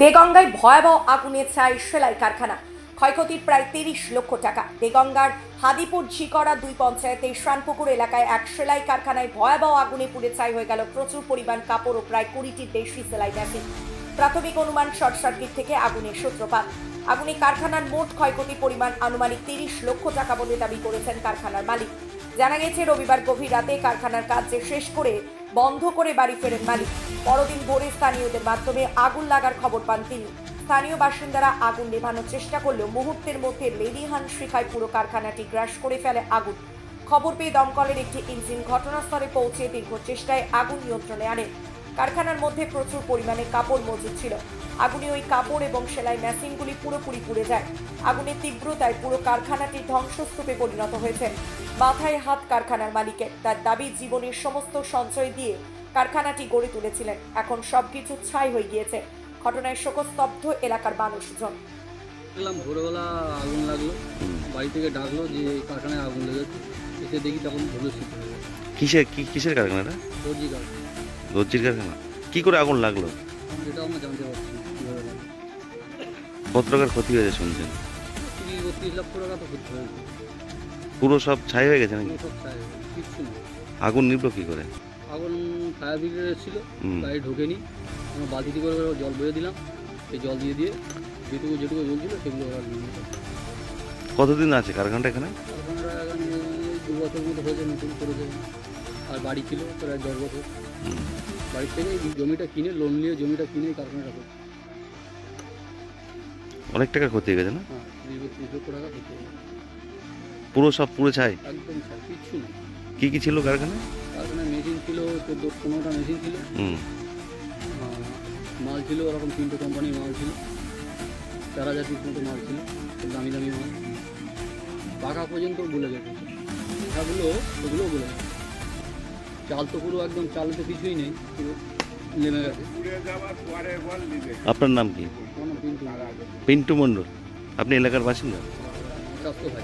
দেগঙ্গায় ভয়াবহ আগুনে ছাই সেলাই কারখানা। ক্ষয়ক্ষতির প্রায় তিরিশ লক্ষ টাকা। দেগঙ্গার হাদিপুর ঝিকরা দুই পঞ্চায়েতের শানপুকুর এলাকায় এক সেলাই কারখানায় ভয়াবহ আগুনে পুড়ে ছাই হয়ে গেল। প্রচুর পরিমাণ কাপড় ও প্রায় কুড়িটির বেশি সেলাই মেশিন। প্রাথমিক অনুমান শর্ট সার্কিট থেকে আগুনের সূত্রপাত। আগুনে কারখানার মোট ক্ষয়ক্ষতি পরিমাণ আনুমানিক তিরিশ লক্ষ টাকা বলে দাবি করেছেন কারখানার মালিক। জানা গেছে, রবিবার গভীর রাতে কারখানার কাজ শেষ করে বন্ধ করে বাড়ি ফেরেন মালিক। পরদিন ভোরে স্থানীয়দের মাধ্যমে আগুন লাগার খবর পান তিনি। স্থানীয় বাসিন্দারা আগুন নেভানোর চেষ্টা করলেও মুহূর্তের মধ্যে লেলিহান শিখায় পুরো কারখানাটি গ্রাস করে ফেলে আগুন। খবর পেয়ে দমকলের একটি ইঞ্জিন ঘটনাস্থলে পৌঁছে দীর্ঘ চেষ্টায় আগুন নিয়ন্ত্রণে আনে। কারখানার মধ্যে প্রচুর পরিমাণে কাপড় মজুদ ছিল। আগুনে ওই কাপড় এবং সেলাই মেশিনগুলি পুরোপুরি পুড়ে যায়। আগুনের তীব্রতায় পুরো কারখানাটি ধ্বংসস্তূপে পরিণত হয়েছে। মাথায় হাত কারখানার মালিকের। তার দাবি জীবনের সমস্ত সঞ্চয় দিয়ে কারখানাটি গড়ে তুলেছিলেন। এখন সবকিছু ছাই হয়ে গিয়েছে। ঘটনায় শোকস্তব্ধ এলাকার মানুষজন। দেখলাম ভোরবেলা আগুন লাগল। বাড়ি থেকে ডাকলো যে কারখানায় আগুন লেগেছে। এসে দেখি তখন ভুলস্থিত হয়ে গেছে। কিসের কি কিসের কারখানাটা দর্জি কারখানা। দর্জির কারখানা। কি করে আগুন লাগল? এটা আমরা জানতে পারছি লাগল। কত টাকার ক্ষতি হয়েছে শুনছেন? তিরিশ বত্রিশ লক্ষ টাকা তো ক্ষতি হয়েছে। পুরো সব ছাই হয়ে গেছে নাকি? সব ছাই কিচ্ছু নেই। আগুন নিবলো কি করে? আগুন ফায়ার ব্রিগেড এসেছিল হুম। গাড়ি ঢোকেনি। আমরা বালতিতে করে করে জল বয়ে দিলাম। সেই জল দিয়ে দিয়ে যেটুকু যেটুকু জ্বলছিল সেগুলো ওরা নিয়ে নিল। কতদিন আছে কারখানাটা এখানে? কারখানাটা এখন এই দু বছর মতো হয়েছে নতুন করেছে। আর বাড়ি ছিল প্রায় দশ বছর। বাড়ির থেকে এই জমিটা কিনে লোন নিয়ে জমিটা কিনে কারখানাটা করছে। অনেক টাকা ক্ষতি হয়ে গেছে না? হ্যাঁ তিরিশ লক্ষ টাকা দিতে হবে। পুরো সব পুরো ছাই? একদম ছাড় কিচ্ছু নেই কি কি ছিল কারখানায়? কারখানায় মেশিন ছিল চোদ্দ পনেরোটা মেশিন ছিল। হুম। আহ, মাল ছিল ওরকম তিনটে কোম্পানির মাল ছিল। চার হাজার পিস মতো মাল ছিল খুব দামি দামি মাল। পাকা পর্যন্ত বলে গেছে। পিঠাগুলো ওগুলোও বলে গেছে। চাল তো পুরো একদম চাল তো কিছুই নেই নেমে গেছে। আপনার নাম কি? পিন্টু। মণ্ডল। আপনি এলাকার বাসিন্দা? স্বাস্থ্য ভাই